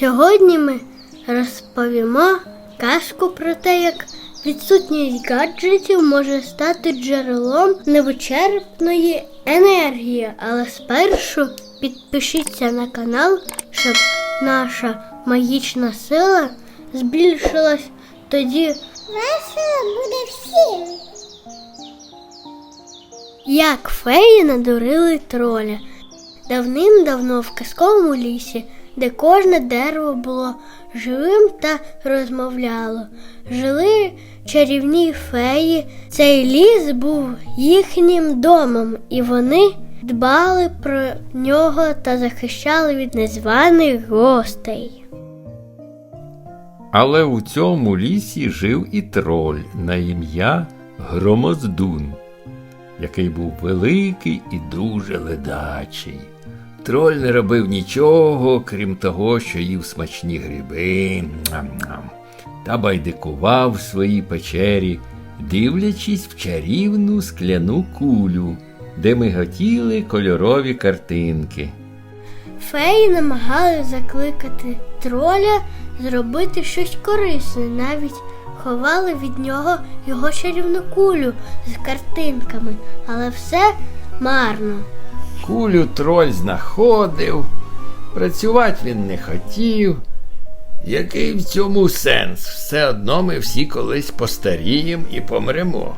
Сьогодні ми розповімо казку про те, як відсутність гаджетів може стати джерелом невичерпної енергії. Але спершу підпишіться на канал, щоб наша магічна сила збільшилась. Тоді Весело буде всім. Як феї надурили троля. Давним-давно в казковому лісі, де кожне дерево було живим та розмовляло, жили чарівні феї. Цей ліс був їхнім домом, і вони дбали про нього та захищали від незваних гостей. Але у цьому лісі жив і троль на ім'я Громоздун, який був великий і дуже ледачий. Троль не робив нічого, крім того, що їв смачні гриби та байдикував в своїй печері, дивлячись в чарівну скляну кулю, де миготіли кольорові картинки. Феї намагалися закликати троля зробити щось корисне, навіть ховали від нього його чарівну кулю з картинками, але все марно. Кулю троль знаходив, працювати він не хотів. Який в цьому сенс? Все одно ми всі колись постаріємо і помремо.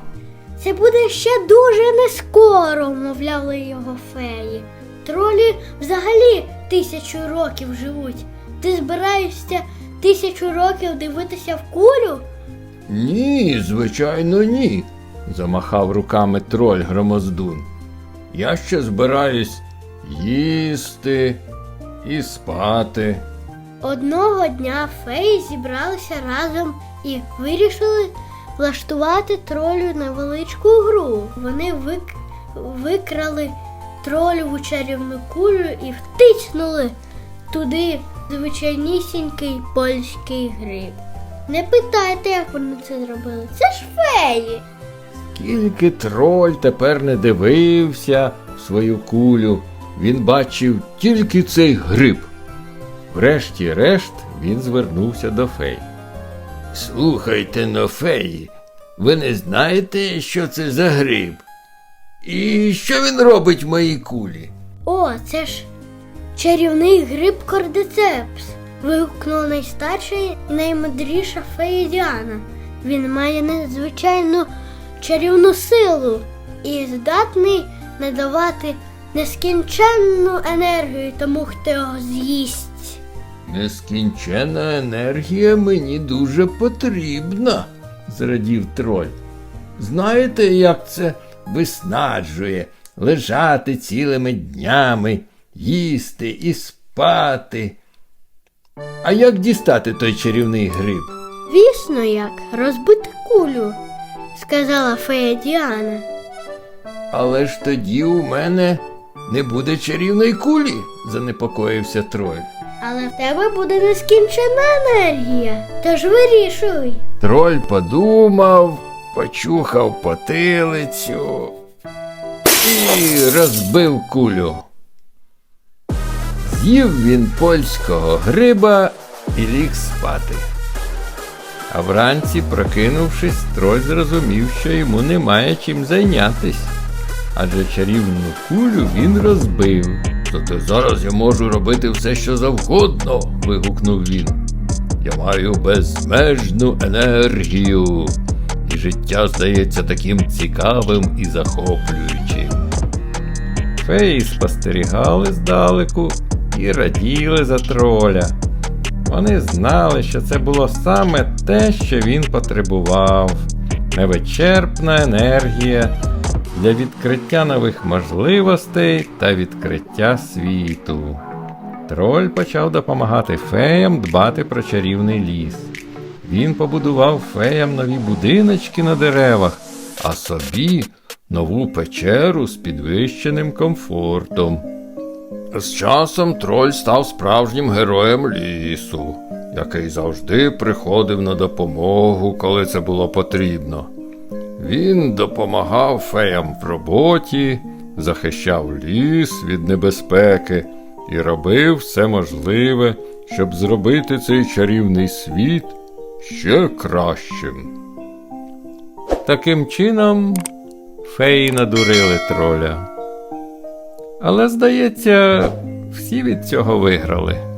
Це буде ще дуже нескоро, мовляли його феї. Тролі взагалі тисячу років живуть. Ти збираєшся тисячу років дивитися в кулю? Ні, звичайно, ні, замахав руками троль громоздун. Я ще збираюсь їсти і спати. Одного дня феї зібралися разом і вирішили влаштувати тролю невеличку гру. Вони вик... викрали тролеву чарівну кулю і втиснули туди звичайнісінький польський гриб. Не питайте, як вони це зробили. Це ж феї. Скільки троль тепер не дивився в свою кулю, він бачив тільки цей гриб. Врешті-решт він звернувся до фей. Слухайте но, феї, ви не знаєте, що це за гриб? І що він робить в моїй кулі? О, це ж чарівний гриб кордицепс. вигукнула найстарша і наймудріша фея Діана. Він має надзвичайну чарівну силу і здатний надавати нескінченну енергію тому, хто його з'їсть. Нескінчена енергія мені дуже потрібна, зрадів троль. Знаєте, як це виснаджує лежати цілими днями, їсти і спати. А як дістати той чарівний гриб? Звісно, як розбити кулю, сказала фея Діана. Але ж тоді у мене не буде чарівної кулі, занепокоївся троль. Але в тебе буде нескінчена енергія. Тож вирішуй. Троль подумав, почухав потилицю і розбив кулю. З'їв він польського гриба і ліг спати. А вранці, прокинувшись, троль зрозумів, що йому немає чим зайнятись. Адже чарівну кулю він розбив. Зате зараз я можу робити все, що завгодно. вигукнув він. Я маю безмежну енергію, і життя здається таким цікавим і захоплюючим. Феї спостерігали здалеку і раділи за троля. Вони знали, що це було саме те, що він потребував невичерпна енергія для відкриття нових можливостей та відкриття світу. Троль почав допомагати феям дбати про чарівний ліс. Він побудував феям нові будиночки на деревах, а собі нову печеру з підвищеним комфортом. З часом троль став справжнім героєм лісу, який завжди приходив на допомогу, коли це було потрібно. Він допомагав феям в роботі, захищав ліс від небезпеки і робив все можливе, щоб зробити цей чарівний світ ще кращим. Таким чином, феї надурили троля. Але, здається, всі від цього виграли.